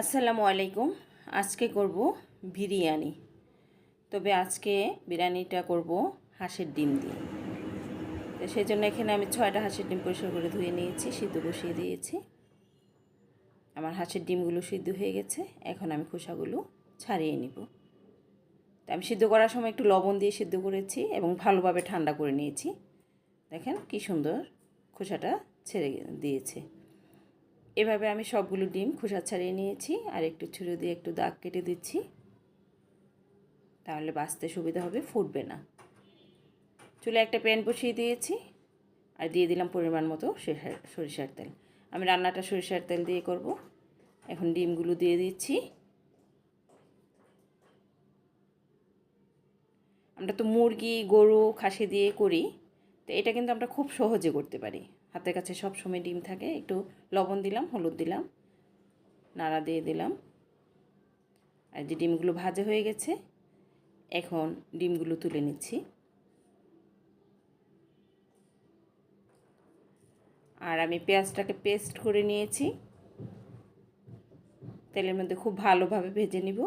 আসসালামু আলাইকুম। আজকে করব বিরিয়ানি। তবে আজকে বিরিয়ানিটা করব হাঁসের ডিম দিয়ে। তো সেই জন্য এখানে আমি ছয়টা হাঁসের ডিম পরিষ্কার করে ধুয়ে নিয়েছি, সিদ্ধ বসিয়ে দিয়েছি। আমার হাঁসের ডিমগুলো সিদ্ধ হয়ে গেছে, এখন আমি খোসাগুলো ছাড়িয়ে নিব। তো আমি সিদ্ধ করার সময় একটু লবণ দিয়ে সিদ্ধ করেছি এবং ভালোভাবে ঠান্ডা করে নিয়েছি। দেখেন কি সুন্দর খোসাটা ছেড়ে দিয়েছে। এভাবে আমি সবগুলো ডিম খোসা ছাড়িয়ে নিয়েছি আর একটু ছুরি দিয়ে একটু দাগ কেটে দিচ্ছি। তাহলে বাঁচতে সুবিধা হবে, ফুটবে না। চুলে একটা প্যান বসিয়ে দিয়েছি আর দিয়ে দিলাম পরিমাণ মতো সরিষার তেল। আমি রান্নাটা সরিষার তেল দিয়ে করব। এখন ডিমগুলো দিয়ে দিচ্ছি। আমরা তো মুরগি, গরু, খাসি দিয়ে করি, তো এটা কিন্তু আমরা খুব সহজে করতে পারি। হাতের কাছে সব সময় ডিম থাকে, একটু লবণ দিলাম, হলুদ দিলাম, নাড়া দিয়ে দিলাম। আর যে ডিমগুলো ভাজা হয়ে গেছে, এখন ডিমগুলো তুলে নিচ্ছি। আর আমি পেঁয়াজটাকে পেস্ট করে নিয়েছি। তেলের মধ্যে খুব ভালোভাবে ভেজে নিব,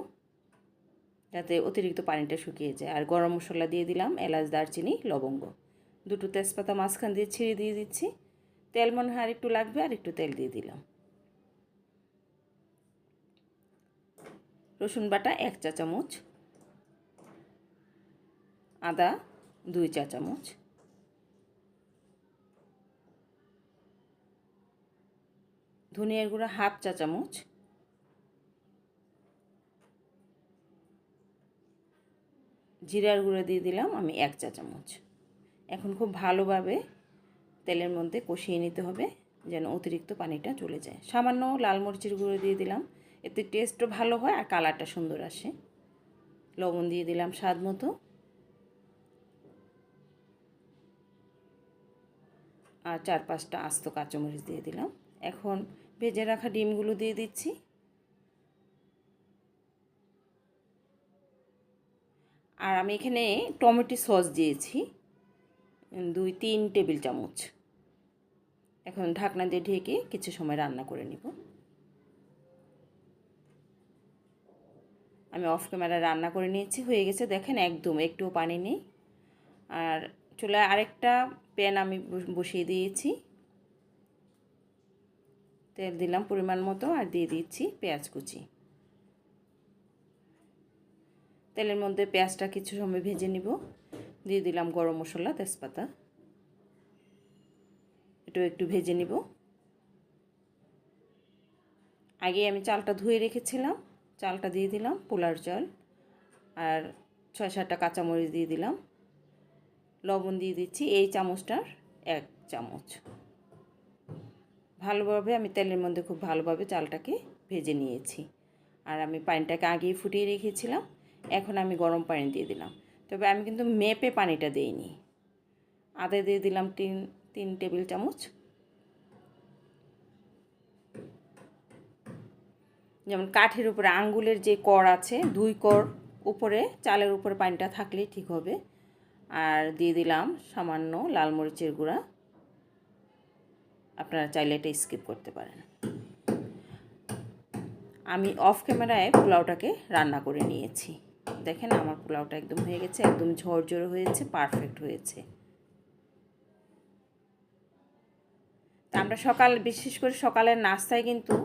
যাতে অতিরিক্ত পানিটা শুকিয়ে যায়। আর গরম মশলা দিয়ে দিলাম এলাচ, দারচিনি, লবঙ্গ। দুটো তেজপাতা মাঝখান দিয়ে ছিঁড়ে দিয়ে দিচ্ছি। তেল মনে হয় একটু লাগবে আর একটু তেল দিয়ে দিলাম। রসুন বাটা এক চা চামচ, আদা দুই চা চামচ, ধনিয়ার গুঁড়া হাফ চা চামচ, জিরার গুঁড়ো দিয়ে দিলাম আমি এক চা চামচ। এখন খুব ভালোভাবে তেলের মধ্যে কষিয়ে নিতে হবে যেন অতিরিক্ত পানিটা চলে যায়। সামান্য লাল মরিচের গুঁড়ো দিয়ে দিলাম। এতে টেস্টও ভালো হয় আর কালারটা সুন্দর আসে। লবণ দিয়ে দিলাম স্বাদ মতো। আর চার পাঁচটা আস্ত কাঁচামরিচ দিয়ে দিলাম। এখন ভেজে রাখা ডিমগুলো দিয়ে দিচ্ছি। আর আমি এখানে টমেটো সস দিয়েছি। দুই, তিন টেবিল চামচ। এখন ঢাকনা দিয়ে ঢেকে কিছু সময় রান্না করে নিব। আমি অফ ক্যামেরা রান্না করে নিয়েছি, হয়ে গেছে দেখেন একদম একটুও পানি নেই। আর চুলায় আরেকটা প্যান আমি বসিয়ে দিয়েছি। তেল দিলাম পরিমাণ মতো আর দিয়ে দিচ্ছি পেঁয়াজ কুচি। তেলের মধ্যে পেঁয়াজটা কিছু সময় ভেজে নিব। দিয়ে দিলাম গরম মশলা, তেজপাতা। একটু একটু ভেজে নিব। আগে আমি চালটা ধুয়ে রেখেছিলাম, চালটা দিয়ে দিলাম পোলার চাল আর ছয় সাতটা কাঁচামরিচ দিয়ে দিলাম। লবণ দিয়ে দিচ্ছি এই চামচটার এক চামচ। ভালোভাবে আমি তেলের মধ্যে খুব ভালোভাবে চালটাকে ভেজে নিয়েছি। আর আমি পানিটাকে আগেই ফুটিয়ে রেখেছিলাম, এখন আমি গরম পানি দিয়ে দিলাম। তবে আমি কিন্তু মেপে পানিটা দিইনি। আদা দিয়ে দিলাম তিন তিন টেবিল চামচ। যেমন কাঠের উপরে আঙ্গুলের যে কর আছে, দুই কর উপরে, চালের উপরে পানিটা থাকলেই ঠিক হবে। আর দিয়ে দিলাম সামান্য লাল মরিচের গুঁড়া। আপনারা চাইলে এটা স্কিপ করতে পারেন। আমি অফ ক্যামেরায় পোলাওটাকে রান্না করে নিয়েছি। দেখেন আমার পোলাওটা একদম হয়ে গেছে, একদম ঝরঝরে হয়েছে, পারফেক্ট হয়েছে। আমরা সকাল, বিশেষ করে সকালের নাস্তায় কিন্তু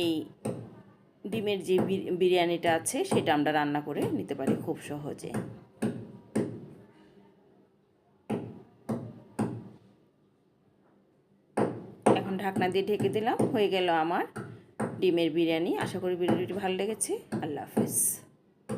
এই ডিমের যে বিরিয়ানিটা আছে, সেটা আমরা রান্না করে নিতে পারি খুব সহজে। এখন ঢাকনা দিয়ে ঢেকে দিলাম, হয়ে গেল আমার ডিমের বিরিয়ানি। আশা করি ভিডিওটি ভালো লেগেছে। আল্লাহ হাফেজ।